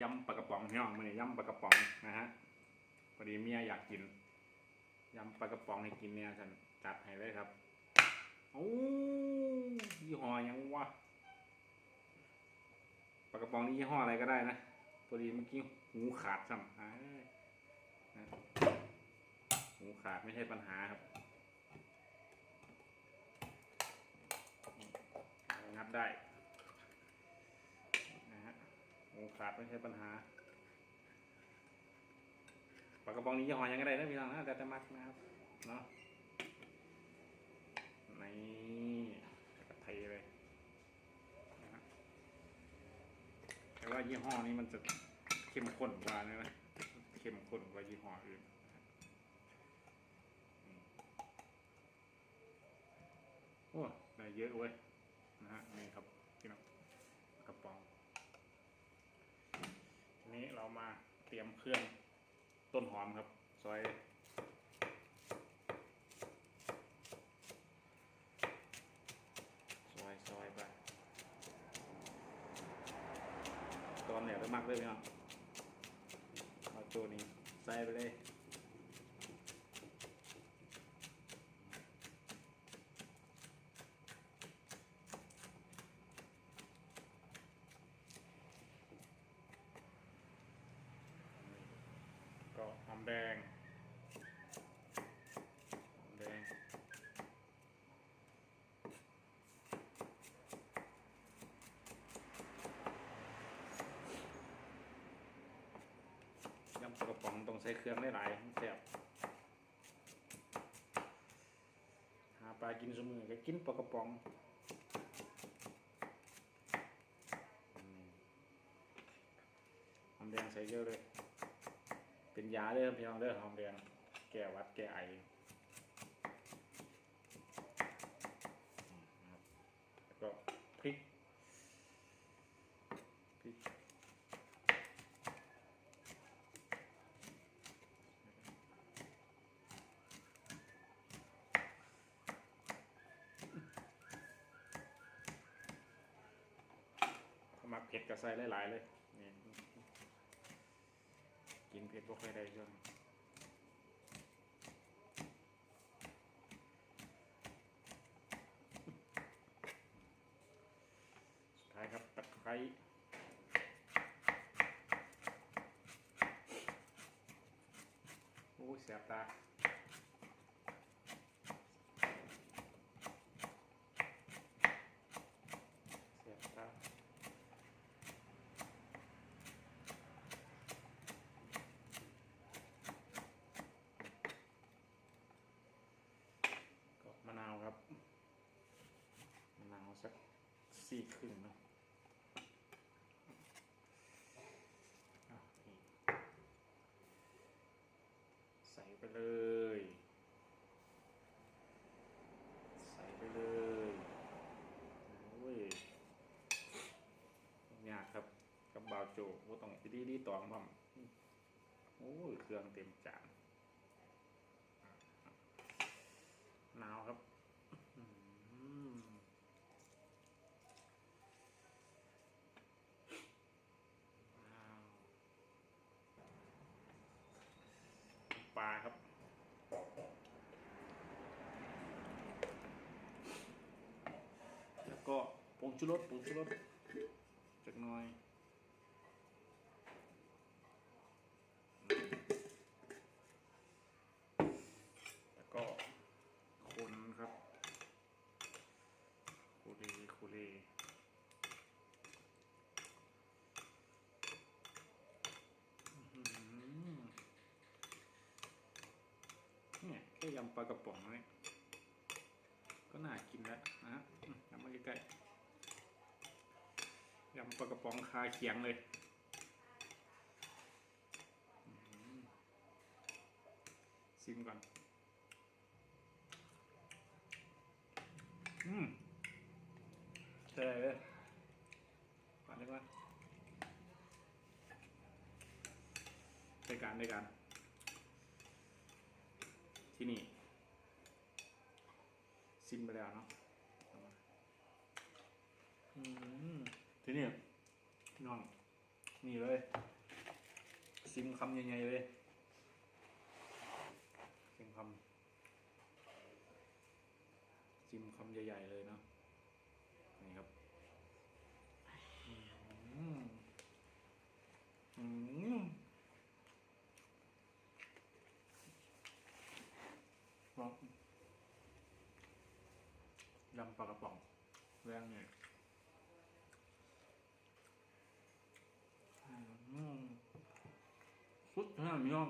ยำปลากระป๋องพี่น้องมือยำปลากระป๋องนะฮะพอดีเมียอยากกินยำปลากระป๋องให้กินเนี่ยฉันจัดให้เลยครับโอ้ยี่ห้อยังวะปลากระป๋องนี่ยี่ห้ออะไรก็ได้นะพอดีเมื่อกี้หูขาดซ้ำหูขาดไม่ใช่ปัญหาครับงัดได้ หมูขาดไม่ใช่ปัญหาปากระป๋องนี้ยี่ห้อยังไงได้นะพี่น้องนะแต่แต่มักนะครับเนาะนี่กระเทยเลยนะแต่ว่ายี่ห้อนี้มันจะเข้มข้นกว่านะนะเข้มข้นกว่ายี่ห้ออื่นอืมโอ้ได้เยอะเว้ยนะฮะนี่ครับพี่น้องกระป๋อง นี้เรามาเตรียมเครื่องต้นหอมครับ ซอย ซอยซอยไป ตอนเหนียวไปมากเลยพี่น้องเอาตัวนี้ใส่ไปเลย ก็หอมแดงหอมแดงยำกระป๋องต้องใช้เครื่องได้หลายๆแซ่บหาปลากินสมือก็กินปลากระป๋องอืมหอมแดงใส่เยอะเลย เป็นยาเด้อพี่น้องเด้อหอมแดงแก้วัดแก้ไอแล้วก็พริกพริกถ้ามักเผ็ดก็ใส่หลายๆเลยนี่ กินเผ็ดบ่ค่อยได้ช่วงสุดท้ายครับตะไคร้โอ้เสียบตาแสบตา ก็มะนาวครับ มะนาวสัก สี่ครึ่งเนาะใส่ไปเลย ใส่ไปเลยโอ้ยยากครับกับบาวโจว่าต้องดีดีตองมั่มโอ้ยเครื่องเต็มจานหนาวครับอืมว้าวป ลาครับ แล้วก็ผงชูรสผงชูรสจักหน่อยแล้วก็ คนครับคูเรคูเรอื้อหือเนี่ ยำปลากระป๋องเนี่ยก็น่ากินแล้วนะฮะยำมาใกล้ๆยำปลากระป๋องคาเคียงเลยอื้อหือชิมก่อน อืมใช่เลยผ่านได้ปะได้การได้การ ที่นี่ ซิมไปแล้วเนาะเอามาอืมที่นี่พี่น้อง นี่เลย ซิมคำใหญ่ๆเลย ซิมคำซิมคำใหญ่ ๆ เลยเนาะนี่ครับอืมอืมครับ ยำปลากระป๋องแรงเนี่ยอืมสุดขนาดนี้น้อง